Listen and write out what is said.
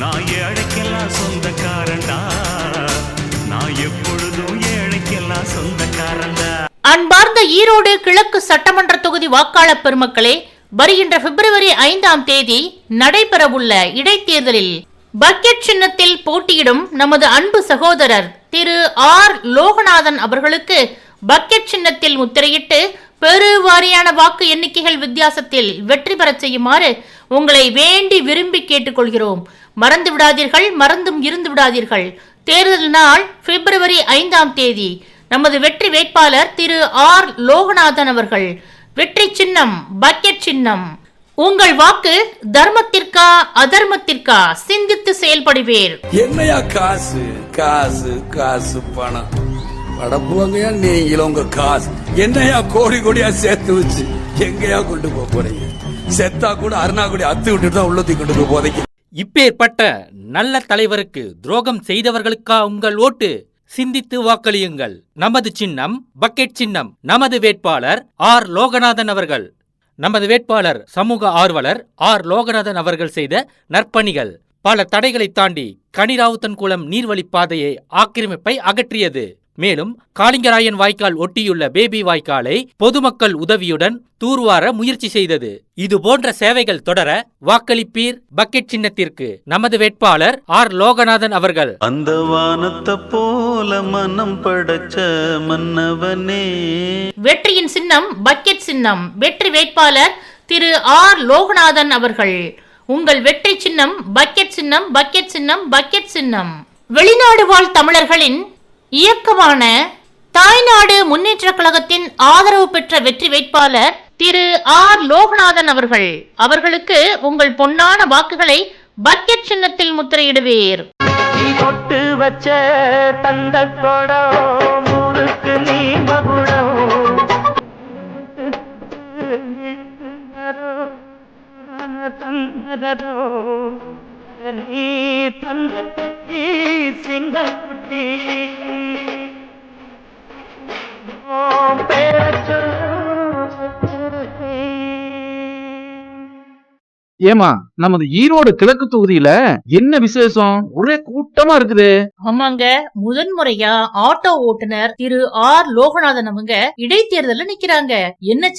நான் ஏழைக்கெல்லாம் சொந்தக்காரன்டா. நான் எப்பொழுதும் ஏழைக்கெல்லாம் சொந்தக்காரன்டா. அன்பார்ந்த ஈரோடு கிழக்கு சட்டமன்ற தொகுதி வாக்காளர் பெருமக்களே வருகின்ற பிப்ரவரி ஐந்தாம் தேதி நடைபெறவுள்ள இடைத்தேர்தலில் பக்கெட் சின்னத்தில் போட்டியிடும் நமது அன்பு சகோதரர் திரு ஆர் லோகநாதன் அவர்களுக்கு பக்கெட் சின்னத்தில் முத்திரையிட்டு பெருவாரியான வாக்கு எண்ணிக்கைகள் வித்தியாசத்தில் வெற்றி பெறச் செய்யுமாறு உங்களை வேண்டி விரும்பி கேட்டுக்கொள்கிறோம். மறந்து விடாதீர்கள் மறந்தும் இருந்து விடாதீர்கள். தேர்தல் நாள் பிப்ரவரி ஐந்தாம் தேதி. நமது வெற்றி வேட்பாளர் திரு ஆர். லோகநாதன் அவர்கள். வெற்றி சின்னம் பக்கெட் சின்னம். உங்கள் வாக்கு தர்மத்திற்கா அதர்மத்திற்கா? சிந்தித்து செயல்படுவீர். என்னையா காசு காசு காசு பணம். படப்புவங்கயா நீங்களும் உங்க காசு. என்னையா கோடி கோடியா சேர்த்து வச்சு எங்கயா கொண்டு போக போறீங்க? செத்தா கூட அருணாக்குடி அத்து விட்டுட்டு தான் உள்ளத்தி கொண்டு போய் போதைக்கு. இப்பேற்பட்ட நல்ல தலைவருக்கு துரோகம் செய்தவர்களுக்கா உங்கள் ஓட்டு? சிந்தித்து வாக்களியுங்கள். நமது சின்னம் பக்கெட் சின்னம் நமது வேட்பாளர் ஆர். லோகநாதன் அவர்கள். நமது வேட்பாளர் சமூக ஆர்வலர் ஆர். லோகநாதன் அவர்கள் செய்த நற்பணிகள். பல தடைகளை தாண்டி கனிராவுத்தன்குளம் நீர்வழிப் பாதையை ஆக்கிரமிப்பை அகற்றியது. மேலும் காளிங்கராயன் வாய்க்கால் ஒட்டியுள்ள பேபி வாய்க்காலை பொதுமக்கள் உதவியுடன் தூர்வார முயற்சி செய்தது. இது போன்ற சேவைகள் தொடர வாக்களிப்பீர் பக்கெட் சின்னத்திற்கு. நமது வேட்பாளர் ஆர். லோகநாதன் அவர்கள். அந்த வானத்தை போல மனம் படைச்ச மன்னவனே. வெற்றியின் சின்னம் பக்கெட் சின்னம். வெற்றி வேட்பாளர் திரு ஆர். லோகநாதன் அவர்கள். உங்கள் வெற்றி சின்னம் பக்கெட் சின்னம் பக்கெட் சின்னம் பக்கெட் சின்னம். வெளிநாடு வாழ் தமிழர்களின் இயக்கமான தாய்நாடு முன்னேற்ற கழகத்தின் ஆதரவு பெற்ற வெற்றி வேட்பாளர் திரு ஆர் லோகநாதன் அவர்கள் அவர்களுக்கு உங்கள் பொன்னான வாக்குகளை பக்கெட் சின்னத்தில் முத்திரையிடுவீர் நீ தொட்டு வச்ச தந்த கொடம் நீ மகுடம் நீ தந்த சிங்கக்குட்டி ஏமா நமது ஈரோடு கிழக்கு தொகுதியில என்ன விசேஷம்? ஒரே கூட்டமா இருக்குது. ஆமாங்க முதன்முறையா ஆட்டோ ஓட்டுநர் திரு ஆர் லோகநாதன் அவங்க இடைத்தேர்தல்ல நிக்கிறாங்க. என்ன சின்ன